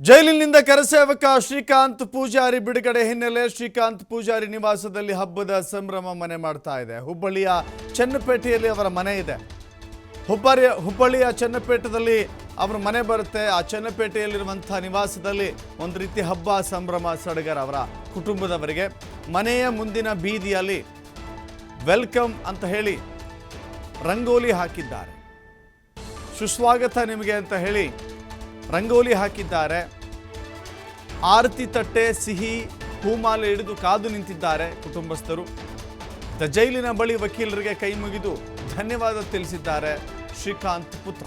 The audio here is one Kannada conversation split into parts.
ಜೈಲಿನಿಂದ ಕರಸೇವಕ ಶ್ರೀಕಾಂತ್ ಪೂಜಾರಿ ಬಿಡುಗಡೆ ಹಿನ್ನೆಲೆ ಶ್ರೀಕಾಂತ್ ಪೂಜಾರಿ ನಿವಾಸದಲ್ಲಿ ಹಬ್ಬದ ಸಂಭ್ರಮ ಮನೆ ಮಾಡ್ತಾ ಇದೆ. ಹುಬ್ಬಳ್ಳಿಯ ಚನ್ನಪೇಟೆಯಲ್ಲಿ ಅವರ ಮನೆ ಇದೆ. ಹುಬ್ಬಳ್ಳಿಯ ಹುಬ್ಬಳ್ಳಿಯ ಚನ್ನಪೇಟದಲ್ಲಿ ಅವರ ಮನೆ ಬರುತ್ತೆ. ಆ ಚನ್ನಪೇಟೆಯಲ್ಲಿರುವಂಥ ನಿವಾಸದಲ್ಲಿ ಒಂದು ರೀತಿ ಹಬ್ಬ ಸಂಭ್ರಮ ಸಡಗರ ಅವರ ಕುಟುಂಬದವರಿಗೆ. ಮನೆಯ ಮುಂದಿನ ಬೀದಿಯಲ್ಲಿ ವೆಲ್ಕಮ್ ಅಂತ ಹೇಳಿ ರಂಗೋಲಿ ಹಾಕಿದ್ದಾರೆ. ಸುಸ್ವಾಗತ ನಿಮಗೆ ಅಂತ ಹೇಳಿ ರಂಗೋಲಿ ಹಾಕಿದ್ದಾರೆ. ಆರತಿ ತಟ್ಟೆ, ಸಿಹಿ, ಹೂಮಾಲೆ ಹಿಡಿದು ಕಾದು ನಿಂತಿದ್ದಾರೆ ಕುಟುಂಬಸ್ಥರು. ದ ಜೈಲಿನ ಬಳಿ ವಕೀಲರಿಗೆ ಕೈ ಮುಗಿದು ಧನ್ಯವಾದ ತಿಳಿಸಿದ್ದಾರೆ ಶ್ರೀಕಾಂತ್ ಪುತ್ರ.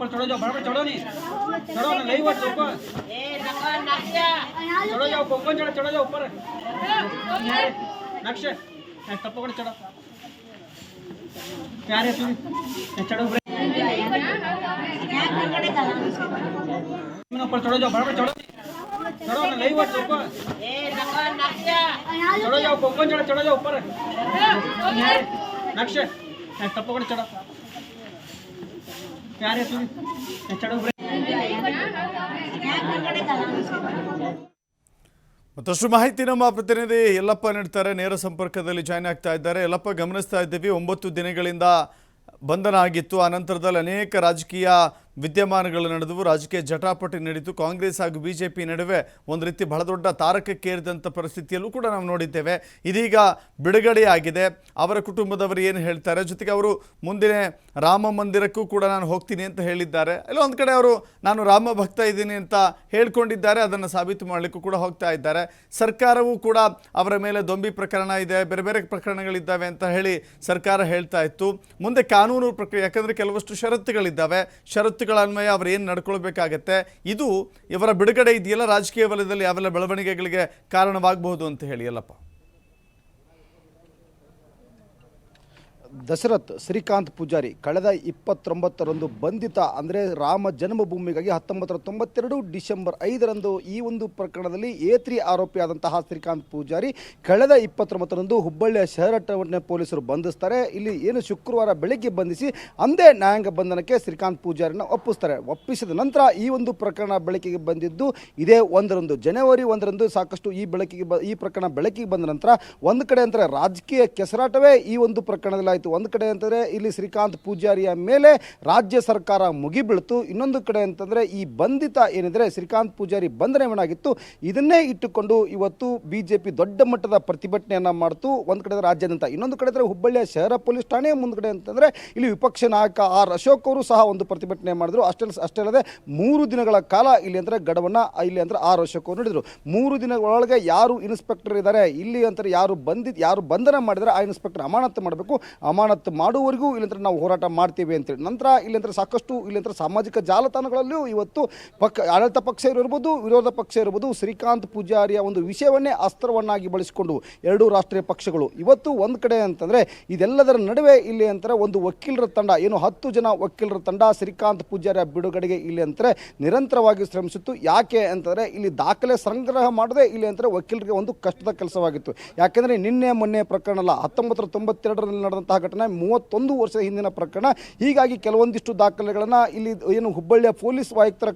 ઉપર ચડો જાઓ, બરાબર ચડો નહીં. ચડો ને લઈ વળજો ઉપર ચડો જાઓ કોકન ચડો ચડો જાઓ ઉપર. નાખશે ટપો પણ ચડો. ક્યારે તું ચડો ઉપર. ચડો જાઓ, બરાબર ચડો ચડો ને લઈ વળજો ઉપર ચડો જાઓ કોકન ચડો ચડો જાઓ ઉપર. નાખશે ટપો ચડો. ಮತ್ತಷ್ಟು ಮಾಹಿತಿ ನಮ್ಮ ಪ್ರತಿನಿಧಿ ಯಲ್ಲಪ್ಪ ನೀಡ್ತಾರೆ. ನೇರ ಸಂಪರ್ಕದಲ್ಲಿ ಜಾಯ್ನ್ ಆಗ್ತಾ ಇದ್ದಾರೆ. ಯಲ್ಲಪ್ಪ, ಗಮನಿಸ್ತಾ ಇದ್ದೀವಿ. ಒಂಬತ್ತು ದಿನಗಳಿಂದ ಬಂಧನ ಆಗಿತ್ತು. ಆ ನಂತರದಲ್ಲಿ ಅನೇಕ ರಾಜಕೀಯ ವಿದ್ಯಮಾನಗಳು ನಡೆದವು ರಾಜಕೀಯ ಜಟಾಪಟಿ ನಡೀತು ಕಾಂಗ್ರೆಸ್ ಹಾಗೂ ಬಿ ಜೆ ಪಿ ನಡುವೆ ಒಂದು ರೀತಿ ಬಹಳ ದೊಡ್ಡ ತಾರಕಕ್ಕೇರಿದಂಥ ಪರಿಸ್ಥಿತಿಯಲ್ಲೂ ಕೂಡ ನಾವು ನೋಡಿದ್ದೇವೆ. ಇದೀಗ ಬಿಡುಗಡೆಯಾಗಿದೆ. ಅವರ ಕುಟುಂಬದವರು ಏನು ಹೇಳ್ತಾರೆ? ಜೊತೆಗೆ ಅವರು ಮುಂದಿನ ರಾಮ ಮಂದಿರಕ್ಕೂ ಕೂಡ ನಾನು ಹೋಗ್ತೀನಿ ಅಂತ ಹೇಳಿದ್ದಾರೆ. ಇಲ್ಲ, ಒಂದು ಕಡೆ ಅವರು ನಾನು ರಾಮ ಭಕ್ತ ಇದ್ದೀನಿ ಅಂತ ಹೇಳ್ಕೊಂಡಿದ್ದಾರೆ. ಅದನ್ನು ಸಾಬೀತು ಮಾಡಲಿಕ್ಕೂ ಕೂಡ ಹೋಗ್ತಾ ಇದ್ದಾರೆ. ಸರ್ಕಾರವೂ ಕೂಡ ಅವರ ಮೇಲೆ ದೊಂಬಿ ಪ್ರಕರಣ ಇದೆ, ಬೇರೆ ಬೇರೆ ಪ್ರಕರಣಗಳಿದ್ದಾವೆ ಅಂತ ಹೇಳಿ ಸರ್ಕಾರ ಹೇಳ್ತಾ ಇತ್ತು. ಮುಂದೆ ಕಾನೂನು ಪ್ರಕ್ರಿಯೆ, ಯಾಕಂದರೆ ಕೆಲವಷ್ಟು ಷರತ್ತುಗಳಿದ್ದಾವೆ. ಷರತ್ತುಗಳ ಅನ್ವಯ ಅವರು ಏನು ನಡ್ಕೊಳ್ಬೇಕಾಗತ್ತೆ, ಇದು ಇವರ ಬಿಡುಗಡೆ ಇದೆಯಲ್ಲ ರಾಜಕೀಯ ವಲಯದಲ್ಲಿ ಯಾವೆಲ್ಲ ಬೆಳವಣಿಗೆಗಳಿಗೆ ಕಾರಣವಾಗಬಹುದು ಅಂತ ಹೇಳಿ ಅಲ್ಲಪ್ಪ ದಶರಥ್ ಶ್ರೀಕಾಂತ್ ಪೂಜಾರಿ ಕಳೆದ ಇಪ್ಪತ್ತೊಂಬತ್ತರಂದು ಬಂಧಿತ, ಅಂದರೆ ರಾಮ ಜನ್ಮಭೂಮಿಗಾಗಿ ಹತ್ತೊಂಬತ್ತರ ತೊಂಬತ್ತೆರಡು ಡಿಸೆಂಬರ್ ಐದರಂದು ಈ ಒಂದು ಪ್ರಕರಣದಲ್ಲಿ ಏತ್ರಿ ತ್ರೀ ಆರೋಪಿಯಾದಂತಹ ಶ್ರೀಕಾಂತ್ ಪೂಜಾರಿ ಕಳೆದ ಇಪ್ಪತ್ತೊಂಬತ್ತರಂದು ಹುಬ್ಬಳ್ಳಿಯ ಶಹರ ಠಾಣೆ ಪೊಲೀಸರು ಬಂಧಿಸ್ತಾರೆ. ಇಲ್ಲಿ ಏನು ಶುಕ್ರವಾರ ಬೆಳಗ್ಗೆ ಬಂಧಿಸಿ ಅಂದೇ ನ್ಯಾಯಾಂಗ ಬಂಧನಕ್ಕೆ ಶ್ರೀಕಾಂತ್ ಪೂಜಾರಿನ ಒಪ್ಪಿಸ್ತಾರೆ. ಒಪ್ಪಿಸಿದ ನಂತರ ಈ ಒಂದು ಪ್ರಕರಣ ಬೆಳಕಿಗೆ ಬಂದಿದ್ದು ಇದೇ ಒಂದರಂದು, ಜನವರಿ ಒಂದರಂದು ಸಾಕಷ್ಟು ಈ ಬೆಳಕಿಗೆ ಈ ಪ್ರಕರಣ ಬೆಳಕಿಗೆ ಬಂದ ನಂತರ ಒಂದು ಕಡೆ ಅಂದರೆ ರಾಜಕೀಯ ಕೆಸರಾಟವೇ ಈ ಒಂದು ಪ್ರಕರಣದಲ್ಲಿ ಆಯಿತು. ಒಂದು ಕಡೆ ಅಂತಂದರೆ ಇಲ್ಲಿ ಶ್ರೀಕಾಂತ್ ಪೂಜಾರಿಯ ಮೇಲೆ ರಾಜ್ಯ ಸರ್ಕಾರ ಮುಗಿಬೀಳ್ತು. ಇನ್ನೊಂದು ಕಡೆ ಅಂತಂದರೆ ಈ ಬಂಧಿತ ಏನಿದ್ರೆ ಶ್ರೀಕಾಂತ್ ಪೂಜಾರಿ ಬಂಧನವೇನಾಗಿತ್ತು ಇದನ್ನೇ ಇಟ್ಟುಕೊಂಡು ಇವತ್ತು ಬಿ ಜೆ ಪಿ ದೊಡ್ಡ ಮಟ್ಟದ ಪ್ರತಿಭಟನೆಯನ್ನು ಮಾಡ್ತು. ಒಂದು ಕಡೆ ರಾಜ್ಯಾದ್ಯಂತ. ಇನ್ನೊಂದು ಕಡೆ ಅಂದರೆ ಹುಬ್ಬಳ್ಳಿಯ ಶಹರ ಪೊಲೀಸ್ ಠಾಣೆ, ಮುಂದ್ಗಡೆ ಅಂತಂದರೆ ಇಲ್ಲಿ ವಿಪಕ್ಷ ನಾಯಕ ಆರ್ ಅಶೋಕ್ ಅವರು ಸಹ ಒಂದು ಪ್ರತಿಭಟನೆ ಮಾಡಿದ್ರು. ಅಷ್ಟೇ ಅಷ್ಟೇ ಅಲ್ಲದೆ ಮೂರು ದಿನಗಳ ಕಾಲ ಇಲ್ಲಿ ಅಂದರೆ ಗಡವನ್ನು ಇಲ್ಲಿ ಅಂದರೆ ಆರ್ ಅಶೋಕ್ ಅವರು ನೋಡಿದರು. ಮೂರು ದಿನಗಳೊಳಗೆ ಯಾರು ಇನ್ಸ್ಪೆಕ್ಟರ್ ಇದ್ದಾರೆ, ಇಲ್ಲಿ ಅಂತಾರೆ ಯಾರು ಬಂದಿದ್ದು ಯಾರು ಬಂಧನ ಮಾಡಿದರೆ, ಆ ಇನ್ಸ್ಪೆಕ್ಟರ್ ಅಮಾನತು ಮಾಡಬೇಕು. ಅಮಾನತು ಮಾಡುವವರೆಗೂ ಇಲ್ಲಂದ್ರೆ ನಾವು ಹೋರಾಟ ಮಾಡ್ತೀವಿ ಅಂತೇಳಿ ನಂತರ ಇಲ್ಲಂದ್ರೆ ಸಾಕಷ್ಟು ಇಲ್ಲಂದ್ರೆ ಸಾಮಾಜಿಕ ಜಾಲತಾಣಗಳಲ್ಲೂ ಇವತ್ತು ಪಕ್ಕ ಆಡಳಿತ ಪಕ್ಷ ಇರ್ಬೋದು ವಿರೋಧ ಪಕ್ಷ ಇರ್ಬೋದು ಶ್ರೀಕಾಂತ್ ಪೂಜಾರಿಯ ಒಂದು ವಿಷಯವನ್ನೇ ಅಸ್ತ್ರವನ್ನಾಗಿ ಬಳಸಿಕೊಂಡು ಎರಡೂ ರಾಷ್ಟ್ರೀಯ ಪಕ್ಷಗಳು. ಇವತ್ತು ಒಂದು ಕಡೆ ಅಂತಂದರೆ ಇದೆಲ್ಲದರ ನಡುವೆ ಇಲ್ಲಿ ಅಂತಾರೆ ಒಂದು ವಕೀಲರ ತಂಡ, ಏನು ಹತ್ತು ಜನ ವಕೀಲರ ತಂಡ ಶ್ರೀಕಾಂತ್ ಪೂಜಾರಿಯ ಬಿಡುಗಡೆಗೆ ಇಲ್ಲಿ ಅಂತಾರೆ ನಿರಂತರವಾಗಿ ಶ್ರಮಿಸಿತ್ತು. ಯಾಕೆ ಅಂತಂದರೆ ಇಲ್ಲಿ ದಾಖಲೆ ಸಂಗ್ರಹ ಮಾಡದೆ ಇಲ್ಲಿ ಅಂತಾರೆ ವಕೀಲರಿಗೆ ಒಂದು ಕಷ್ಟದ ಕೆಲಸವಾಗಿತ್ತು. ಯಾಕೆಂದರೆ ನಿನ್ನೆ ಮೊನ್ನೆ ಪ್ರಕರಣ ಅಲ್ಲ ಹತ್ತೊಂಬತ್ತರ ತೊಂಬತ್ತೆರಡರಲ್ಲಿ ನಡೆದಂತಹ ಘಟನೆ ಮೂವತ್ತೊಂದು ವರ್ಷದ ಹಿಂದಿನ ಪ್ರಕರಣ. ಹೀಗಾಗಿ ಕೆಲವೊಂದಿಷ್ಟು ದಾಖಲೆಗಳನ್ನು ಇಲ್ಲಿ ಏನು ಹುಬ್ಬಳ್ಳಿಯ ಪೊಲೀಸ್ ಆಯುಕ್ತರ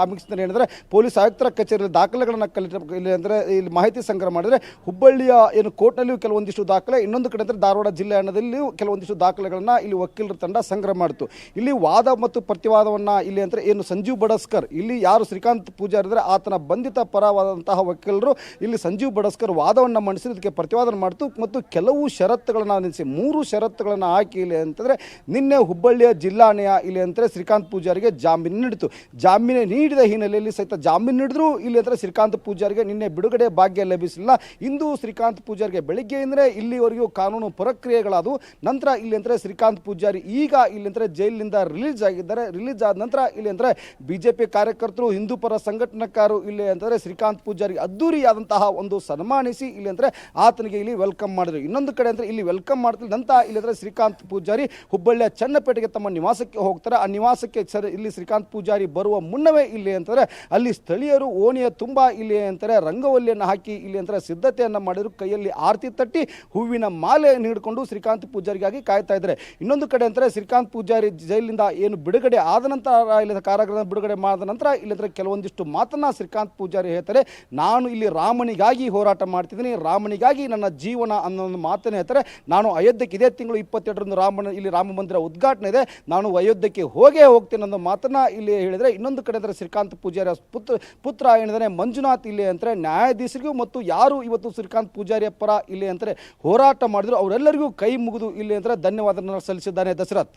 ಕಾಮಿಕ್ಸ್ನಲ್ಲಿ ಏನಂದರೆ ಪೊಲೀಸ್ ಆಯುಕ್ತರ ಕಚೇರಿಯಲ್ಲಿ ದಾಖಲೆಗಳನ್ನು ಕಲಿತ, ಇಲ್ಲಿ ಅಂದರೆ ಇಲ್ಲಿ ಮಾಹಿತಿ ಸಂಗ್ರಹ ಮಾಡಿದರೆ ಹುಬ್ಬಳ್ಳಿಯ ಏನು ಕೋರ್ಟ್ನಲ್ಲಿಯೂ ಕೆಲವೊಂದಿಷ್ಟು ದಾಖಲೆ, ಇನ್ನೊಂದು ಕಡೆ ಅಂದರೆ ಧಾರವಾಡ ಜಿಲ್ಲೆ ಹಣದಲ್ಲಿಯೂ ಕೆಲವೊಂದಿಷ್ಟು ದಾಖಲೆಗಳನ್ನು ಇಲ್ಲಿ ವಕೀಲರ ತಂಡ ಸಂಗ್ರಹ ಮಾಡಿತು. ಇಲ್ಲಿ ವಾದ ಮತ್ತು ಪ್ರತಿವಾದವನ್ನು ಇಲ್ಲಿ ಅಂದರೆ ಏನು ಸಂಜೀವ್ ಬಡಸ್ಕರ್, ಇಲ್ಲಿ ಯಾರು ಶ್ರೀಕಾಂತ್ ಪೂಜಾರಿ ಇದ್ದರೆ ಆತನ ಬಂಧಿತ ಪರವಾದಂತಹ ವಕೀಲರು ಇಲ್ಲಿ ಸಂಜೀವ್ ಬಡಸ್ಕರ್ ವಾದವನ್ನು ಮಂಡಿಸಿ ಇದಕ್ಕೆ ಪ್ರತಿವಾದನ ಮಾಡಿತು. ಮತ್ತು ಕೆಲವು ಷರತ್ತುಗಳನ್ನು ನಿಲ್ಲಿಸಿ, ಮೂರು ಷರತ್ತುಗಳನ್ನು ಹಾಕಿ ಇಲ್ಲಿ ಅಂತಂದರೆ ನಿನ್ನೆ ಹುಬ್ಬಳ್ಳಿಯ ಜಿಲ್ಲಾಣೆಯ ಇಲ್ಲಿ ಅಂತಂದರೆ ಶ್ರೀಕಾಂತ್ ಪೂಜಾರಿಗೆ ಜಾಮೀನು ನೀಡಿತು. ಜಾಮೀನು ನೀಡಿದ ಹಿನ್ನೆಲೆಯಲ್ಲಿ ಸಹಿತ ಜಾಮೀನು ನೀಡಿದ್ರು ಇಲ್ಲಿ ಅಂದರೆ ಶ್ರೀಕಾಂತ್ ಪೂಜಾರಿಗೆ ನಿನ್ನೆ ಬಿಡುಗಡೆ ಭಾಗ್ಯ ಲಭಿಸಿಲ್ಲ. ಇಂದು ಶ್ರೀಕಾಂತ್ ಪೂಜಾರಿಗೆ ಬೆಳಿಗ್ಗೆಯಿಂದಲೇ ಇಲ್ಲಿವರೆಗೂ ಕಾನೂನು ಪ್ರಕ್ರಿಯೆಗಳಾದವು. ನಂತರ ಇಲ್ಲಿ ಅಂದರೆ ಶ್ರೀಕಾಂತ್ ಪೂಜಾರಿ ಈಗ ಇಲ್ಲಿ ಅಂದರೆ ಜೈಲಿನಿಂದ ರಿಲೀಸ್ ಆಗಿದ್ದಾರೆ. ರಿಲೀಸ್ ಆದ ನಂತರ ಇಲ್ಲಿ ಅಂದ್ರೆ ಬಿಜೆಪಿ ಕಾರ್ಯಕರ್ತರು, ಹಿಂದೂ ಪರ ಸಂಘಟನಾಕಾರರು ಇಲ್ಲಿ ಅಂತಂದರೆ ಶ್ರೀಕಾಂತ್ ಪೂಜಾರಿ ಅದ್ದೂರಿಯಾದಂತಹ ಒಂದು ಸನ್ಮಾನಿಸಿ ಇಲ್ಲಿ ಅಂದರೆ ಆತನಿಗೆ ಇಲ್ಲಿ ವೆಲ್ಕಮ್ ಮಾಡಿದ್ರು. ಇನ್ನೊಂದು ಕಡೆ ಅಂದರೆ ಇಲ್ಲಿ ವೆಲ್ಕಮ್ ಮಾಡ್ತಿಲ್ಲ. ನಂತರ ಇಲ್ಲಿ ಇಲ್ಲದ್ರೆ ಶ್ರೀಕಾಂತ್ ಪೂಜಾರಿ ಹುಬ್ಬಳ್ಳಿಯ ಚನ್ನಪೇಟೆಗೆ ತಮ್ಮ ನಿವಾಸಕ್ಕೆ ಹೋಗ್ತಾರೆ. ಆ ನಿವಾಸಕ್ಕೆ ಸರ್, ಇಲ್ಲಿ ಶ್ರೀಕಾಂತ್ ಪೂಜಾರಿ ಬರುವ ಮುನ್ನವೇ ಇಲ್ಲಿ ಅಂತಾರೆ. ಅಲ್ಲಿ ಸ್ಥಳೀಯರು ಓಣಿಯ ತುಂಬ ಇಲ್ಲಿ ಅಂತಾರೆ, ರಂಗವಲ್ಲಿಯನ್ನು ಹಾಕಿ ಇಲ್ಲಿ ಅಂತಾರೆ, ಸಿದ್ಧತೆಯನ್ನು ಮಾಡಿದ್ರು, ಕೈಯಲ್ಲಿ ಆರತಿ ತಟ್ಟಿ, ಹೂವಿನ ಮಾಲೆ ನೀಡಿಕೊಂಡು ಶ್ರೀಕಾಂತ್ ಪೂಜಾರಿಗಾಗಿ ಕಾಯ್ತಾ ಇದ್ದಾರೆ. ಇನ್ನೊಂದು ಕಡೆ ಅಂತಾರೆ, ಶ್ರೀಕಾಂತ್ ಪೂಜಾರಿ ಜೈಲಿನಿಂದ ಏನು ಬಿಡುಗಡೆ ಆದ ನಂತರ ಇಲ್ಲದ ಕಾರಾಗೃಹ ಬಿಡುಗಡೆ ಮಾಡಿದ ನಂತರ ಇಲ್ಲದ್ರೆ ಕೆಲವೊಂದಿಷ್ಟು ಮಾತನ್ನ ಶ್ರೀಕಾಂತ್ ಪೂಜಾರಿ ಹೇಳ್ತಾರೆ. ನಾನು ಇಲ್ಲಿ ರಾಮನಿಗಾಗಿ ಹೋರಾಟ ಮಾಡ್ತಿದ್ದೀನಿ, ರಾಮನಿಗಾಗಿ ನನ್ನ ಜೀವನ ಅನ್ನೋ ಒಂದು ಮಾತನ್ನು ಹೇಳ್ತಾರೆ. ನಾನು ಅಯೋಧ್ಯಕ್ಕೆ ಇದೇ ತಿಂಗಳು ಇಪ್ಪತ್ತೆರಡರಂದು ರಾಮನ ಇಲ್ಲಿ ರಾಮ ಮಂದಿರ ಉದ್ಘಾಟನೆ ಇದೆ. ನಾನು ಅಯೋಧ್ಯಕ್ಕೆ ಹೋಗೇ ಹೋಗ್ತೇನೆ ಅನ್ನೋ ಮಾತನ್ನ ಇಲ್ಲಿ ಹೇಳಿದರೆ, ಇನ್ನೊಂದು ಕಡೆ ಅಂದರೆ ಶ್ರೀಕಾಂತ್ ಪೂಜಾರಿ ಪುತ್ರ ಪುತ್ರ ಏನಿದ್ದಾರೆ ಮಂಜುನಾಥ್ ಇಲ್ಲಿ ಅಂದರೆ ನ್ಯಾಯಾಧೀಶರಿಗೂ ಮತ್ತು ಯಾರು ಇವತ್ತು ಶ್ರೀಕಾಂತ್ ಪೂಜಾರಿಯ ಪರ ಇಲ್ಲಿ ಅಂದರೆ ಹೋರಾಟ ಮಾಡಿದ್ರು, ಅವರೆಲ್ಲರಿಗೂ ಕೈ ಮುಗಿದು ಇಲ್ಲಿ ಅಂದರೆ ಧನ್ಯವಾದ ಸಲ್ಲಿಸಿದ್ದಾನೆ ದಸರಾತ್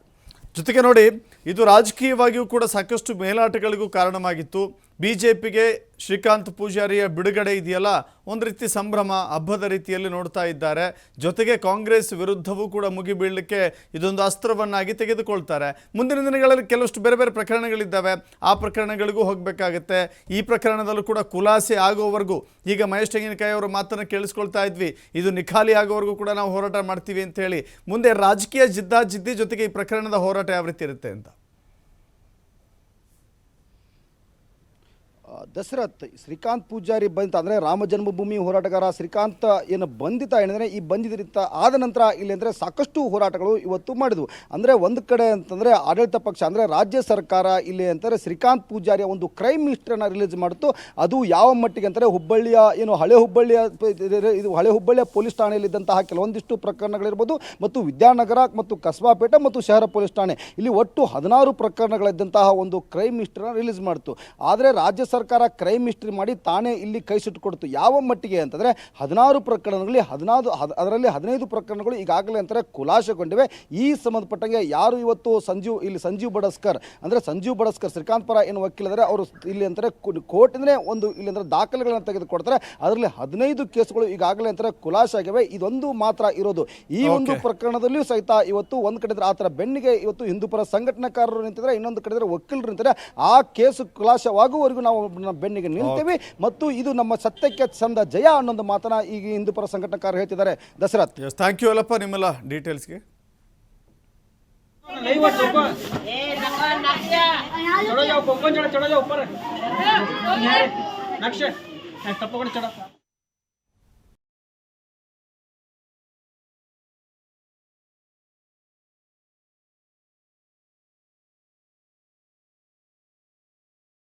ಜೊತೆಗೆ ನೋಡಿ, ಇದು ರಾಜಕೀಯವಾಗಿಯೂ ಕೂಡ ಸಾಕಷ್ಟು ಮೇಲಾಟಗಳಿಗೂ ಕಾರಣವಾಗಿತ್ತು. ಬಿ ಜೆ ಶ್ರೀಕಾಂತ್ ಪೂಜಾರಿಯ ಬಿಡುಗಡೆ ಇದೆಯಲ್ಲ? ಒಂದು ರೀತಿ ಸಂಭ್ರಮ, ಹಬ್ಬದ ರೀತಿಯಲ್ಲಿ ನೋಡ್ತಾ ಇದ್ದಾರೆ. ಜೊತೆಗೆ ಕಾಂಗ್ರೆಸ್ ವಿರುದ್ಧವೂ ಕೂಡ ಮುಗಿಬೀಳಲಿಕ್ಕೆ ಇದೊಂದು ಅಸ್ತ್ರವನ್ನಾಗಿ ತೆಗೆದುಕೊಳ್ತಾರೆ. ಮುಂದಿನ ದಿನಗಳಲ್ಲಿ ಕೆಲವಷ್ಟು ಬೇರೆ ಬೇರೆ ಪ್ರಕರಣಗಳಿದ್ದಾವೆ. ಆ ಪ್ರಕರಣಗಳಿಗೂ ಹೋಗಬೇಕಾಗತ್ತೆ. ಈ ಪ್ರಕರಣದಲ್ಲೂ ಕೂಡ ಕುಲಾಸೆ ಆಗೋವರೆಗೂ. ಈಗ ಮಹೇಶ್ ತೆಂಗಿನಕಾಯಿ ಅವರ ಮಾತನ್ನು ಕೇಳಿಸ್ಕೊಳ್ತಾ ಇದ್ವಿ. ಇದು ನಿಖಾಲಿ ಆಗೋವರೆಗೂ ಕೂಡ ನಾವು ಹೋರಾಟ ಮಾಡ್ತೀವಿ ಅಂತ ಹೇಳಿ. ಮುಂದೆ ರಾಜಕೀಯ ಜಿದ್ದಾಜಿದ್ದಿ ಜೊತೆಗೆ ಈ ಪ್ರಕರಣದ ಹೋರಾಟ ಯಾವ ರೀತಿ ಇರುತ್ತೆ ಅಂತ. ದಶರಥ್ ಶ್ರೀಕಾಂತ್ ಪೂಜಾರಿ ಬಂದಿತ ಅಂದರೆ ರಾಮ ಜನ್ಮಭೂಮಿ ಹೋರಾಟಗಾರ ಶ್ರೀಕಾಂತ್ ಏನು ಬಂಧಿತ ಏನಂದರೆ ಈ ಬಂಧಿತ ಆದ ನಂತರ ಇಲ್ಲಿ ಅಂದರೆ ಸಾಕಷ್ಟು ಹೋರಾಟಗಳು ಇವತ್ತು ಮಾಡಿದ್ವು. ಅಂದರೆ ಒಂದು ಕಡೆ ಅಂತಂದರೆ ಆಡಳಿತ ಪಕ್ಷ ಅಂದರೆ ರಾಜ್ಯ ಸರ್ಕಾರ ಇಲ್ಲಿ ಅಂತಾರೆ ಶ್ರೀಕಾಂತ್ ಪೂಜಾರಿಯ ಒಂದು ಕ್ರೈಮ್ ಹಿಸ್ಟ್ರಿಯನ್ನು ರಿಲೀಸ್ ಮಾಡಿತು. ಅದು ಯಾವ ಮಟ್ಟಿಗೆ ಅಂತಾರೆ ಹುಬ್ಬಳ್ಳಿಯ ಏನು ಹಳೆ ಹುಬ್ಬಳ್ಳಿಯ ಇದು ಹಳೆ ಹುಬ್ಬಳ್ಳಿಯ ಪೊಲೀಸ್ ಠಾಣೆಯಲ್ಲಿದ್ದಂತಹ ಕೆಲವೊಂದಿಷ್ಟು ಪ್ರಕರಣಗಳಿರ್ಬೋದು ಮತ್ತು ವಿದ್ಯಾನಗರ ಮತ್ತು ಕಸ್ಬಾಪೇಟೆ ಮತ್ತು ಶಹರ ಪೊಲೀಸ್ ಠಾಣೆ. ಇಲ್ಲಿ ಒಟ್ಟು ಹದಿನಾರು ಪ್ರಕರಣಗಳಿದ್ದಂತಹ ಒಂದು ಕ್ರೈಮ್ ಹಿಸ್ಟ್ರಿನ ರಿಲೀಸ್ ಮಾಡಿತು. ಆದರೆ ರಾಜ್ಯ ಸರ್ಕಾರ ಕ್ರೈಮ್ ಹಿಸ್ಟ್ರಿ ಮಾಡಿ ತಾನೇ ಇಲ್ಲಿ ಕೈ ಸುಟ್ಟುಕೊಡ್ತು ಯಾವ ಮಟ್ಟಿಗೆ ಅಂತಂದರೆ ಹದಿನಾರು ಪ್ರಕರಣಗಳಲ್ಲಿ ಹದಿನಾರು ಹದ್- ಅದರಲ್ಲಿ ಹದಿನೈದು ಪ್ರಕರಣಗಳು ಈಗಾಗಲೇ ಅಂತಾರೆ ಖುಲಾಸೆಗೊಂಡಿವೆ. ಈ ಸಂಬಂಧಪಟ್ಟಂಗೆ ಯಾರು ಇವತ್ತು ಸಂಜೀವ್ ಇಲ್ಲಿ ಸಂಜೀವ್ ಬಡಸ್ಕರ್ ಅಂದರೆ ಸಂಜೀವ್ ಬಡಸ್ಕರ್ ಶ್ರೀಕಾಂತ್ ಪರ ಏನು ವಕೀಲದರೆ ಅವರು ಇಲ್ಲಿ ಅಂತಾರೆ ಕೋರ್ಟಿಂದಲೇ ಒಂದು ಇಲ್ಲಿ ಅಂದರೆ ದಾಖಲೆಗಳನ್ನು ತೆಗೆದುಕೊಡ್ತಾರೆ. ಅದರಲ್ಲಿ ಹದಿನೈದು ಕೇಸುಗಳು ಈಗಾಗಲೇ ಅಂತಾರೆ ಕುಲಾಶ ಆಗಿವೆ ಇದೊಂದು ಮಾತ್ರ ಇರೋದು. ಈ ಒಂದು. ಪ್ರಕರಣದಲ್ಲಿಯೂ ಸಹಿತ ಇವತ್ತು ಒಂದು ಕಡೆ ಆ ಥರ ಬೆನ್ನಿಗೆ ಇವತ್ತು ಹಿಂದೂಪರ ಸಂಘಟನಾಕಾರರು ನಿಂತಿದ್ರೆ ಇನ್ನೊಂದು ಕಡೆ ವಕೀಲರು ನಿಂತಿದ್ದಾರೆ. ಆ ಕೇಸು ಖುಲಾಸವಾಗುವವರೆಗೂ ನಾವು ಬೆನ್ನಿಗೆ ನಿಲ್ತೇವೆ. ಮತ್ತು ಇದು ನಮ್ಮ ಸತ್ಯಕ್ಕೆ ಸಂದ ಜಯ ಅನ್ನೊಂದು ಮಾತನ್ನ ಈಗ ಹಿಂದೂ ಪರ ಸಂಘಟನಕಾರರು ಹೇಳ್ತಿದ್ದಾರೆ. ದಸರಾತ್. ಥ್ಯಾಂಕ್ ಯು ಅಲ್ಲಪ್ಪ ನಿಮ್ಮೆಲ್ಲ ಡೀಟೇಲ್ಸ್ಗೆ ನಕ್ಷೆ. ತಪ್ಪಕೊಂಡು ಚಡ